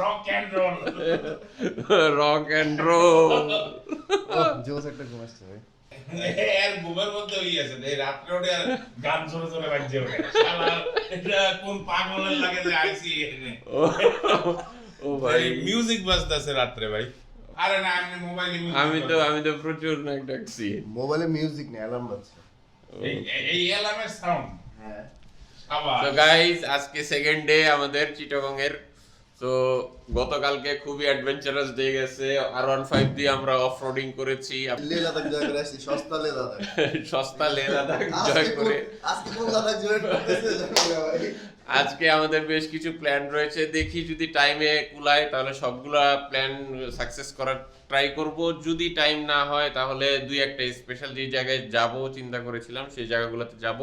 Rock and roll rock and roll জোস একটা ঘুম আসছে ভাই। এর ঘুমের মধ্যে ওই আছে এই রাত্রে আর গান জোরে জোরে বাজছে ওঠে শালা এটা কোন পাগলের লাগে যে আইসি এখানে? ও ভাই। মিউজিক বাজতেছে রাত্রে ভাই। আরে না আমি মোবাইলে আমি তো আমি তো প্রচুর নাক ডাকছি। মোবাইলে মিউজিক নেই অ্যালার্ম বাজছে। এই এই অ্যালার্মের সাউন্ড হ্যাঁ। তো গাইস আজকে সেকেন্ড ডে আমাদের চিটাগং এর তো গতকালকে খুবই অ্যাডভেঞ্চারাস ডে গেছে। আর ওয়ান ফাইভ দিয়ে আমরা অফ রোডিং করেছি লে লাদাখ জয় করে আসছি সস্তা লে লাদাখ। সস্তা লে লাদাখ জয় আজকে করে। আজকে কোন লাদাখ জয় করতেছে জানি না ভাই? আজকে আমাদের বেশ কিছু প্ল্যান রয়েছে। দেখি যদি টাইমে কুলায় তাহলে সবগুলা প্ল্যান সাকসেস করার ট্রাই করব। যদি টাইম না হয় তাহলে দুই একটা স্পেশাল যে জায়গায় যাব চিন্তা করেছিলাম সেই জায়গাগুলোতে যাব।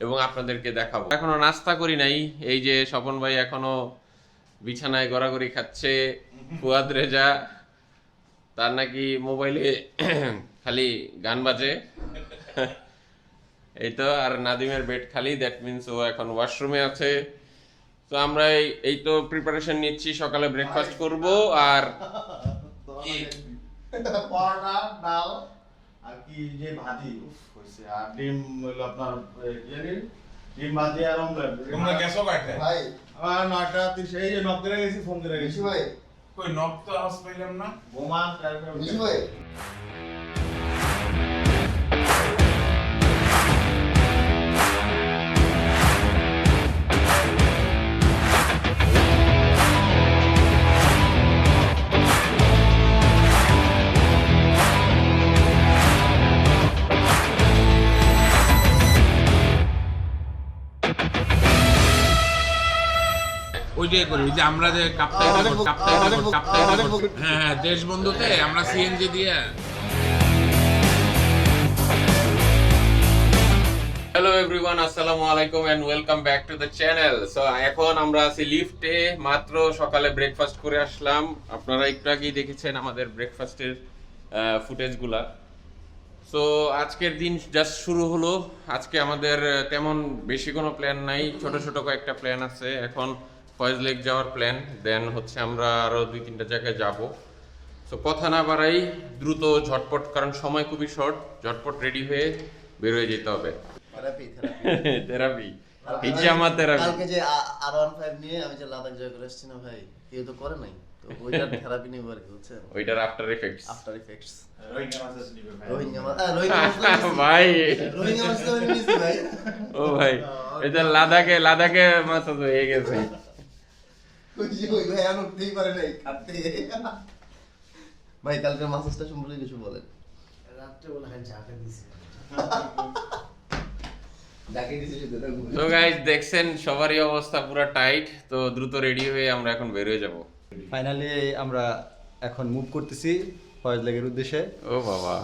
এবং আপনাদেরকে দেখাবো। এখনও নাস্তা করি নাই। এই যে স্বপন ভাই এখনও বিছানায় গড়াগড়ি খাচ্ছে, ফুয়াদ রেজা, তার নাকি মোবাইলে খালি গান বাজে। এই তো, আর নাদিমের বেড খালি দ্যাট মিন্স ও এখন ওয়াশরুমে আছে। তো আমরা এই- তো প্রিপারেশন নিচ্ছি, সকালে ব্রেকফাস্ট করব, আর ডাল। আর কি যে ভাজি হইছে। আর ডিম হলো আপনার জানি? ডিম ভাজি আর অমলেট। তোমরা গেছো কাটে ভাই। আমার নাটা তিরিশ এই যে নক করে গেছি ফোন করে গেছি। ভাই। কই নক তো পাইলাম না? বোমা মিশু ভাই। ওইটাই করি যে আমরা যে কাপ্তাই কাপ্তাই কাপ্তাই হ্যাঁ হ্যাঁ দেশ বন্ধুতে আমরা সিএনজি দিয়ে। হ্যালো এভরিওয়ান আসসালামু আলাইকুম and welcome back to the channel so এখন আমরা আছি লিফটে মাত্র সকালে ব্রেকফাস্ট করে আসলাম। আপনারা একটু আগেই দেখেছেন আমাদের ব্রেকফাস্টের ফুটেজগুলা সো আজকের দিন জাস্ট শুরু হলো। আজকে আমাদের তেমন বেশি কোনো প্ল্যান নাই ছোট ছোট কয়েকটা প্ল্যান আছে। এখন ফয়েজ লেক যাওয়ার প্ল্যান দেন হচ্ছে আমরা আরও দুই তিনটা জায়গায় যাব। সো কথা না বাড়াই দ্রুত ঝটপট কারণ সময় খুবই শর্ট ঝটপট রেডি হয়ে বের হয়ে যেতে হবে। থেরাপি হিজামা থেরাপি কালকে যে আর ওয়ান ফাইভ নিয়ে আমি যে লাদাখ জয় করে না ভাই কেউ তো করে নাই। তো ওইটার থেরাপি নিব আর কি বুঝছেন? ওইটার after effects after effects Rohingya মাছ নিবে ভাই। রোহিঙ্গা রোহিঙ্গা নিছি। ভাই। রোহিঙ্গা ভাই। ও ভাই এটা লাদাখে লাদাখে মাছ তো হয়ে গেছে। ওই যে ওই ভাই আমি উঠতেই পারে নাই খাটতে ভাই কালকে মাসাজটা সম্পর্কে কিছু বলেন। রাত্রে বলে হয় ঝাঁকা দিছে। যাকে দিছি সেটা তো দেখছেন সবারই অবস্থা পুরো টাইট তো দ্রুত রেডি হয়ে আমরা এখন বের হয়ে যাব। ফাইনালি আমরা এখন মুভ করতেছি ফয়েজ লেগের উদ্দেশ্যে। ও বাবা।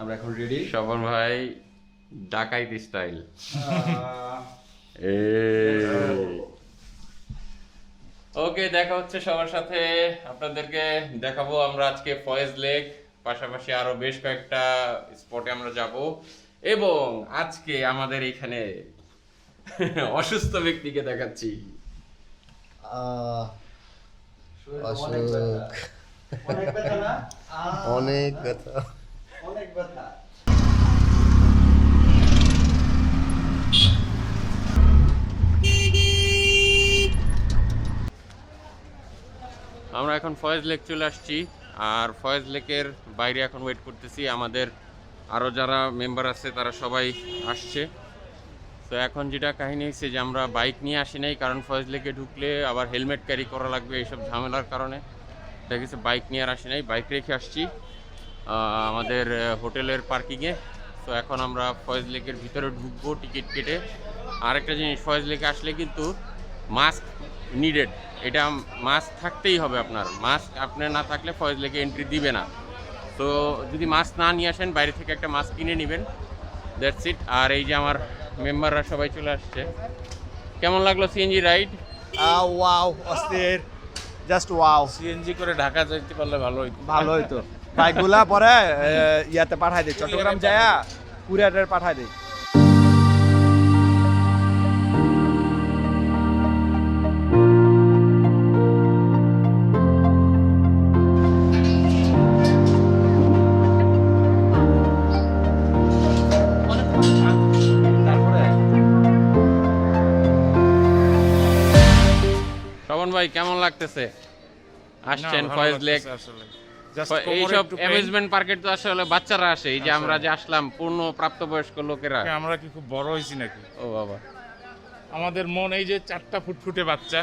আমরা এখন রেডি স্বপন ভাই ডাকাইতি স্টাইল ওকে দেখা হচ্ছে সবার সাথে। আপনাদেরকে দেখাবো আমরা আজকে ফয়েজ লেক পাশাপাশি আরও বেশ কয়েকটা স্পটে আমরা যাব। এবং আজকে আমাদের এখানে অসুস্থ ব্যক্তিকে দেখাচ্ছি। অনেক ব্যথা। অনেক ব্যথা। অনেক ব্যথা। আমরা এখন ফয়েজ লেক চলে আসছি, আর ফয়েজ লেকের বাইরে এখন ওয়েট করতেছি। আমাদের আরও যারা মেম্বার আছে, তারা সবাই আসছে। তো এখন যেটা কাহিনী হয়েছে যে আমরা বাইক নিয়ে আসি নাই, কারণ ফয়েজ লেকে ঢুকলে আবার হেলমেট ক্যারি করা লাগবে এইসব ঝামেলার কারণে। দেখা গেছে বাইক নিয়ে আর আসি নাই বাইক রেখে আসছি আমাদের হোটেলের পার্কিংয়ে তো এখন আমরা ফয়েজ লেকের ভিতরে ঢুকবো টিকিট কেটে। আরেকটা জিনিস, ফয়েজ লেকে আসলে কিন্তু মাস্ক নিডেড এটা মাস্ক থাকতেই হবে আপনার। মাস্ক আপনার না থাকলে ফয়েজ লেকে এন্ট্রি দিবে না। তো যদি মাস্ক না নিয়ে আসেন বাইরে থেকে একটা মাস্ক কিনে নেবেন। দ্যাটস ইট আর এই যে আমার মেম্বাররা সবাই চলে আসছে। কেমন লাগল সিএনজি রাইড ওয়াও অস্থির। জাস্ট ওয়াও সিএনজি করে ঢাকা যাইতে পারলে ভালো হইতো। ভালো হইতো। বাইকগুলা পরে ইয়াতে পাঠাই দে। চট্টগ্রাম যায়া কুরিয়ারের পাঠাই দে। শ্রবণ ভাই কেমন লাগতেছে? আসছেন ফয়েজ লেক। এইসব অ্যামিউজমেন্ট পার্কের তো আসলে বাচ্চারা আসে এই যে আমরা যে আসলাম পূর্ণ প্রাপ্তবয়স্ক লোকেরা। আমরা কি খুব বড় হয়েছি নাকি? ও বাবা। আমাদের মন এই যে চারটা ফুটফুটে বাচ্চা।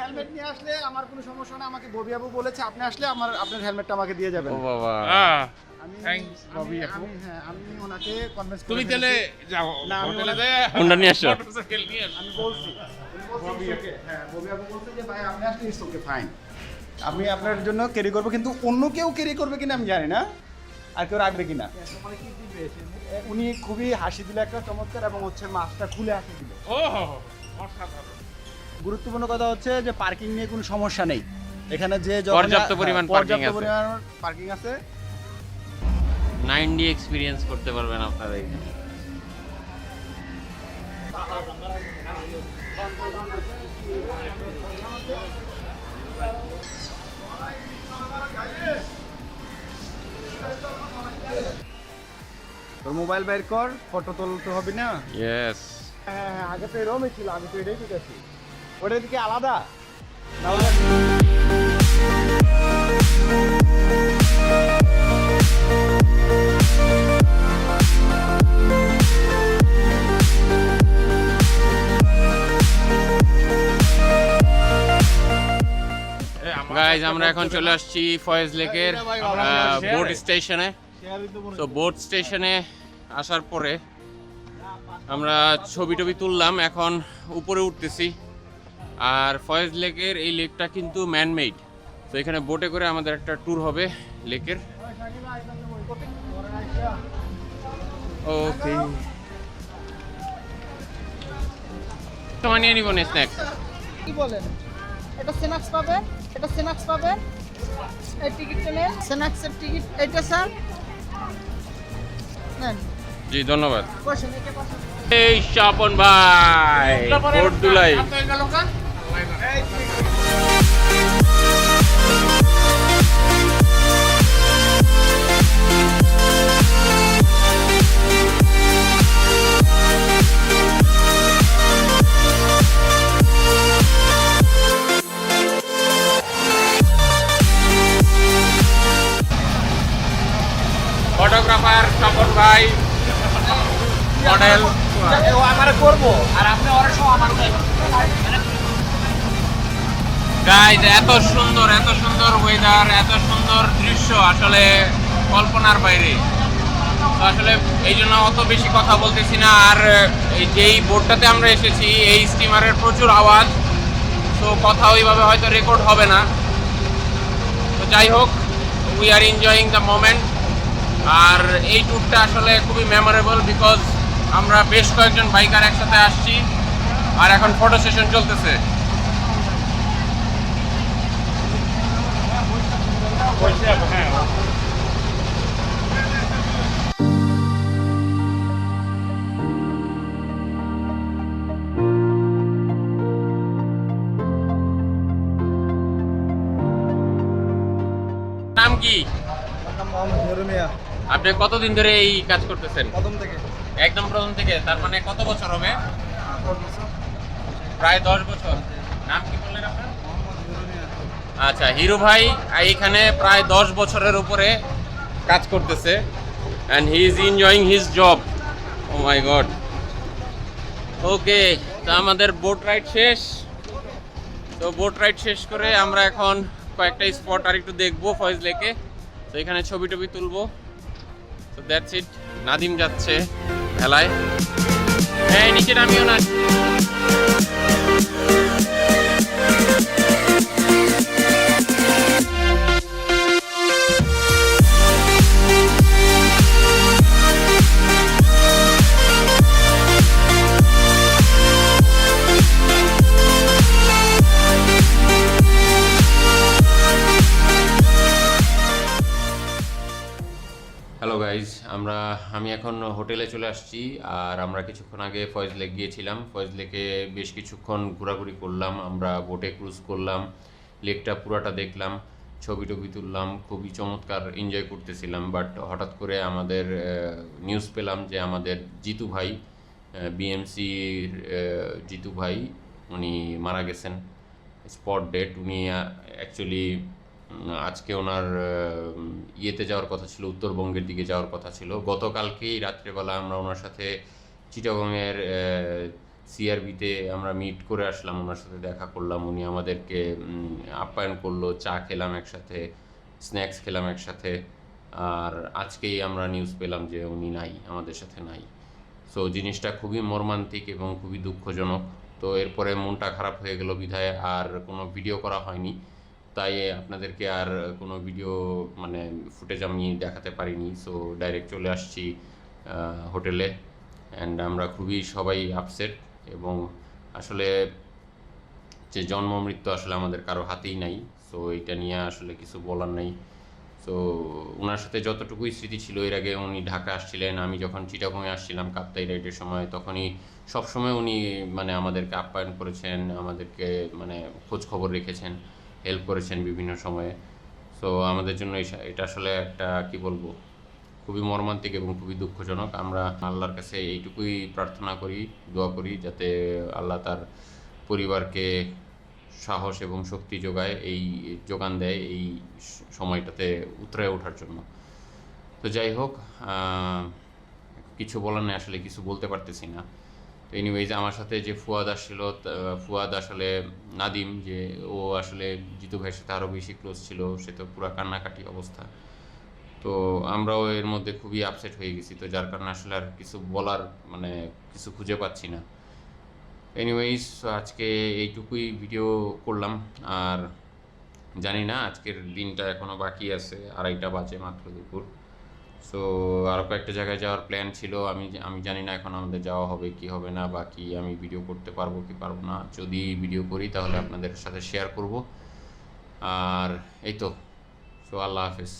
হেলমেট নিয়ে আসলে আমার কোনো সমস্যা না আমাকে ববি বলেছে আপনি আসলে আমার আপনার হেলমেটটা আমাকে দিয়ে যাবেন। ও বাবা। হ্যাঁ আমি ওনাকে কনভিন্স তুমি তাহলে যাও হোটেলে। আমি বলছি okay। হ্যাঁ আমি আপনার জন্য ক্যারি করব কিন্তু অন্য কেউ ক্যারি করবে কিনা আমি জানি না। আর কেউ রাখবে কিনা। উনি খুবই হাসি দিল একটা চমৎকার এবং হচ্ছে মাছটা খুলে হাসি দিল। গুরুত্বপূর্ণ কথা হচ্ছে যে পার্কিং নিয়ে কোনো সমস্যা নেই। এখানে যে পর্যাপ্ত হ্যাঁ, পরিমাণ পর্যাপ্ত parking আছে। পার্কিং আছে। নাইন ডি এক্সপিরিয়েন্স করতে পারবেন আপনারা এখানে। তোর মোবাইল বের কর ফটো তুলতে হবে না। ইয়েস হ্যাঁ হ্যাঁ আগে তো এরকমই ছিল আমি তো এটাই বুঝেছি ওটার দিকে আলাদা। গাইজ আমরা এখন চলে আসছি ফয়েজ লেকের বোট স্টেশনে তো বোট স্টেশনে আসার পরে আমরা ছবি টবি তুললাম, এখন উপরে উঠতেছি। আর ফয়েজ লেকের এই লেকটা কিন্তু ম্যানমেড তো এখানে বোটে করে আমাদের একটা ট্যুর হবে লেকের। ওকে নিয়ে নিব স্ন্যাক্স কি বলেন? এটা স্ন্যাক্স পাবেন? এটা স্ন্যাক্স পাবেন। এই টিকিটটা নেন স্ন্যাক্সের টিকিট এটা স্যার। নেন। জি ধন্যবাদ। এই স্বপন ভাই বোট দুলাই। গাইজ এত সুন্দর এত সুন্দর ওয়েদার এত সুন্দর দৃশ্য আসলে কল্পনার বাইরে। আসলে এই জন্য অত বেশি কথা বলতেছি না। আর যেই বোটটাতে আমরা এসেছি, এই স্টিমারের প্রচুর আওয়াজ। তো কথা ওইভাবে হয়তো রেকর্ড হবে না। তো যাই হোক we are enjoying the moment আর এই ট্যুরটা আসলে খুবই মেমোরেবল বিকজ আমরা বেশ কয়েকজন বাইকার একসাথে আসছি আর এখন ফটো সেশন চলতেছে। নাম কি? আপনি কতদিন ধরে এই কাজ করতেছেন? প্রথম থেকে। একদম প্রথম থেকে, তার মানে কত বছর হবে? প্রায় দশ বছর। নাম কি বললেন আপনার? আচ্ছা হিরো ভাই এইখানে প্রায় দশ বছরের উপরে কাজ করতেছে। And he is enjoying his job oh my god okay তো আমাদের বোট রাইড শেষ। তো বোট রাইড শেষ করে আমরা এখন কয়েকটা স্পট আর একটু দেখব ফয়েজ লেকে। তো এখানে ছবি টবি তুলবো। তো দ্যাটস ইট নাদিম যাচ্ছে। ভেলায় হ্যাঁ নিচে নামিও না। এখন হোটেলে চলে আসছি, আর আমরা কিছুক্ষণ আগে ফয়েজ লেক গিয়েছিলাম। ফয়েজ লেকে বেশ কিছুক্ষণ ঘোরাঘুরি করলাম, আমরা বোটে ক্রুজ করলাম, লেকটা পুরাটা দেখলাম, ছবি টবি তুললাম, খুবই চমৎকার এনজয় করতেছিলাম। বাট হঠাৎ করে আমাদের নিউজ পেলাম যে আমাদের জিতু ভাই বিএমসির জিতু ভাই, উনি মারা গেছেন। স্পট ডেট উনি অ্যাকচুয়ালি আজকে ওনার ইয়েতে যাওয়ার কথা ছিল, উত্তরবঙ্গের দিকে যাওয়ার কথা ছিল। গতকালকেই রাত্রেবেলা আমরা ওনার সাথে চিটাগংয়ের সিআরবিতে আমরা মিট করে আসলাম, ওনার সাথে দেখা করলাম। উনি আমাদেরকে আপ্যায়ন করল, চা খেলাম একসাথে স্ন্যাক্স খেলাম একসাথে। আর আজকেই আমরা নিউজ পেলাম যে উনি নাই, আমাদের সাথে নাই। সো জিনিসটা খুবই মর্মান্তিক এবং খুবই দুঃখজনক। তো, এরপরে মনটা খারাপ হয়ে গেল বিধায়, আর কোনো ভিডিও করা হয়নি। তাই আপনাদেরকে আর কোনো ভিডিও মানে ফুটেজ আমি দেখাতে পারিনি সো ডাইরেক্ট চলে আসছি হোটেলে অ্যান্ড আমরা খুবই সবাই আপসেট এবং আসলে যে জন্ম মৃত্যু আসলে আমাদের কারও হাতেই নাই সো এটা নিয়ে আসলে কিছু বলার নেই। তো ওনার সাথে যতটুকুই স্মৃতি ছিল, এর আগে উনি ঢাকা আসছিলেন, আমি যখন চিটাগংয়ে আসছিলাম, কাপ্তাই রাইডের সময়, তখনই সবসময় উনি মানে আমাদেরকে আপ্যায়ন করেছেন, আমাদেরকে মানে খোঁজ খবর রেখেছেন। হেল্প করেছেন বিভিন্ন সময়ে। সো আমাদের জন্য এটা আসলে একটা, কি বলব, খুবই মর্মান্তিক এবং খুবই দুঃখজনক। আমরা আল্লাহর কাছে এইটুকুই প্রার্থনা করি, দোয়া করি, যাতে আল্লাহ তার পরিবারকে সাহস এবং শক্তি যোগায়, এই যোগান দেয় এই সময়টাতে উতরে ওঠার জন্য। তো যাই হোক কিছু বলার নেই, আসলে কিছু বলতে পারতেছি না। তো এনিওয়েজ আমার সাথে যে ফুয়াদ আসছিল ফুয়াদ আসলে নাদিম, যে ও আসলে জিতু ভাইয়ের সাথে আরও বেশি ক্লোজ ছিল, সে তো পুরো কান্নাকাটি অবস্থা। তো আমরাও এর মধ্যে খুবই আপসেট হয়ে গেছি, তো যার কারণে আসলে আর কিছু বলার মানে কিছু খুঁজে পাচ্ছি না। এনিওয়েজ আজকে এইটুকুই ভিডিও করলাম, আর জানি না আজকের দিনটা এখনও বাকি আছে, আড়াইটা বাজে মাত্র দুপুর। সো আরও কয়েকটা জায়গায় যাওয়ার প্ল্যান ছিল। আমি আমি জানি না এখন আমাদের যাওয়া হবে কি হবে না, বা কি আমি ভিডিও করতে পারব কি পারব না। যদি ভিডিও করি, তাহলে আপনাদের সাথে শেয়ার করব। আর এই তো। সো আল্লাহ হাফিজ।